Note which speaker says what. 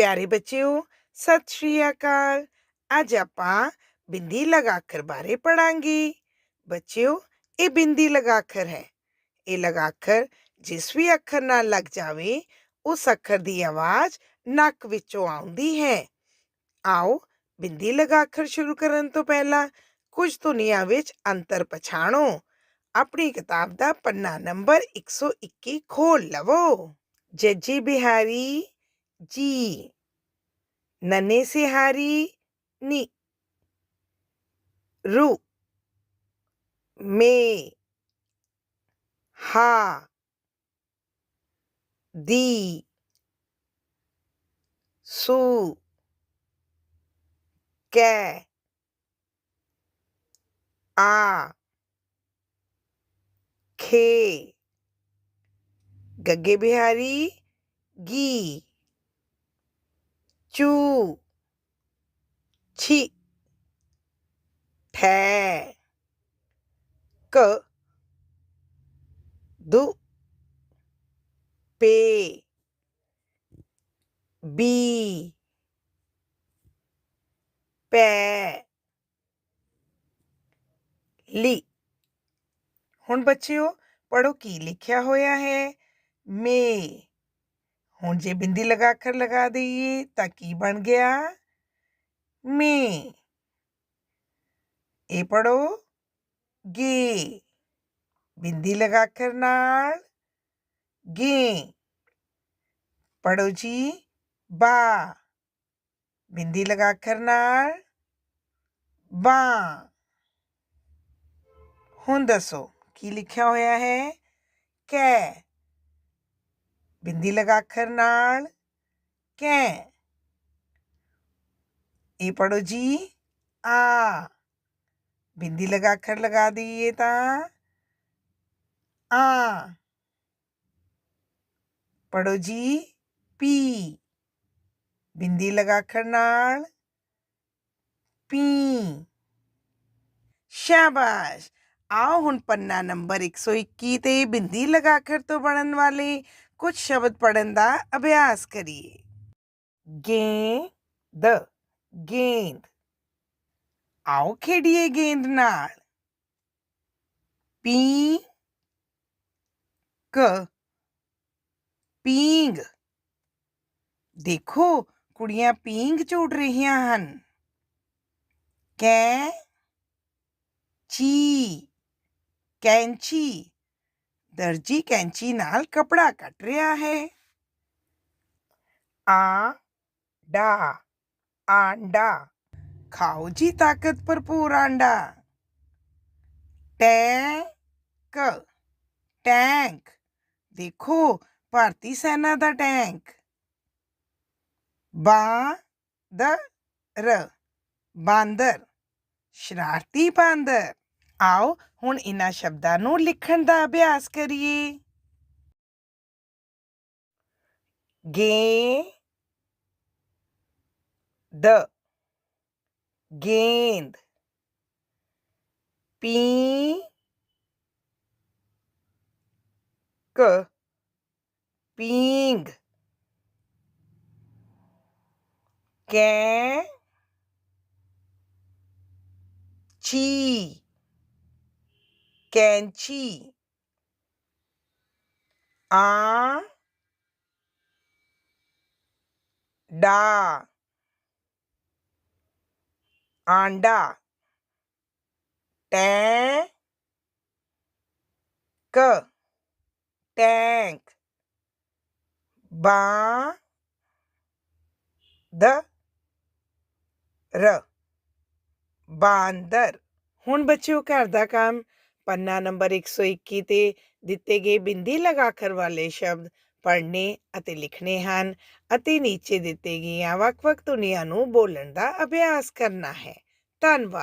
Speaker 1: ਪਿਆਰੇ ਬੱਚਿਓ, ਸਤਿ ਸ਼੍ਰੀ ਅਕਾਲ। ਅੱਜ ਆਪਾਂ ਬਿੰਦੀ ਲਗਾਖਰ ਬਾਰੇ ਪੜਾਂਗੇ ਬੱਚਿਓ, ਇਹ ਬਿੰਦੀ ਲਗਾਖਰ ਹੈ। ਇਹ ਲਗਾਖਰ ਜਿਸ ਵੀ ਅੱਖਰ ਨਾਲ ਲੱਗ ਜਾਵੇ, ਉਸ ਅੱਖਰ ਦੀ ਆਵਾਜ਼ ਨੱਕ ਵਿੱਚੋਂ ਆਉਂਦੀ ਹੈ। ਆਓ, ਬਿੰਦੀ ਲਗਾਖਰ ਸ਼ੁਰੂ ਕਰਨ ਤੋਂ ਪਹਿਲਾਂ ਕੁਝ ਧੁਨੀਆਂ ਵਿੱਚ ਅੰਤਰ ਪਛਾਣੋ। ਆਪਣੀ ਕਿਤਾਬ ਦਾ ਪੰਨਾ ਨੰਬਰ 121 ਖੋਲ ਲਵੋ। ਜੱਜੀ ਬਿਹਾਰੀ जी नने से हारी नी। रु, मे, हा, दी, सु, के, आ, खे गगे बिहारी, गी। ਚੂ ਛੀ ਠੈ ਕ ਦੁ ਪੇ ਬੀ ਪੈ ਲੀ ਹੁਣ ਬੱਚਿਓ ਪੜੋ ਕੀ ਲਿਖਿਆ ਹੋਇਆ ਹੈ ਮੇ मुझे बिंदी लगा कर लगा दिए की बन गया मी। ए पढ़ो, गे। बिंदी लगा कर नाल, गे। पढ़ो जी, बा। बिंदी लगा कर नाल, बा। हूँ दसो, की लिखा होया है? कै। ਬਿੰਦੀ ਲਗਾ ਅੱਖਰ ਨਾਲ ਕੈ ਇਹ ਪੜੋ ਜੀ ਆ ਬਿੰਦੀ ਲਗਾ ਅੱਖਰ ਲਗਾ ਦਈਏ ਤਾਂ ਆ ਪੜੋ ਜੀ ਪੀ ਬਿੰਦੀ ਲਗਾ ਅੱਖਰ ਨਾਲ ਪੀ ਸ਼ਾਬਾਸ਼ ਆਓ ਹੁਣ ਪੰਨਾ ਨੰਬਰ 121 ਤੇ ਬਿੰਦੀ ਲਗਾ ਅੱਖਰ ਤੋਂ ਬਣਨ ਵਾਲੇ कुछ शब्द पढ़न का अभ्यास करिए। गेंद गेंद। आओ खेडिए गेंद नाल। पी क। पींग। देखो, कुड़िया पींग झूट रही हैं कै, ची। कैंची। ਦਰਜੀ ਕੈਂਚੀ ਨਾਲ ਕਪੜਾ ਕੱਟ ਰਿਹਾ ਹੈ ਆ ਡਾ ਆਂਡਾ ਖਾਓ ਜੀ ਤਾਕਤ ਭਰਪੂਰ ਆਂਡਾ ਟੈਂਕ ਟੈਂਕ ਦੇਖੋ ਭਾਰਤੀ ਸੈਨਾ ਦਾ ਟੈਂਕ ਬਾਂਦਰ ਬਾਂਦਰ ਸ਼ਰਾਰਤੀ ਬਾਂਦਰ ਆਓ ਹੁਣ ਇਹਨਾਂ ਸ਼ਬਦਾਂ ਨੂੰ ਲਿਖਣ ਦਾ ਅਭਿਆਸ ਕਰੀਏ ਗੇ ਦ ਗੇਂਦ ਪੀ ਕ ਪੀਂਗ ਕੈ ਚੀ ਕੈਂਚੀ ਆ ਡਾ ਆਂਡਾ ਟੈਂ ਕ ਟੈਂਕ ਬਾ ਦ ਰ ਬਾਂਦਰ ਹੁਣ ਬੱਚਿਓ ਘਰ ਦਾ ਕੰਮ ਪੰਨਾ ਨੰਬਰ 121 ਤੇ ਦਿੱਤੇ ਗਏ ਬਿੰਦੀ ਲਗਾਖਰ ਵਾਲੇ ਸ਼ਬਦ ਪੜ੍ਹਨੇ ਅਤੇ ਲਿਖਣੇ ਹਨ ਅਤੇ ਨੀਚੇ ਦਿੱਤੇ ਗਈਆਂ ਵੱਖ-ਵੱਖ ਧੁਨੀਆਂ ਨੂੰ ਬੋਲਣ ਦਾ ਅਭਿਆਸ ਕਰਨਾ ਹੈ ਧੰਨਵਾਦ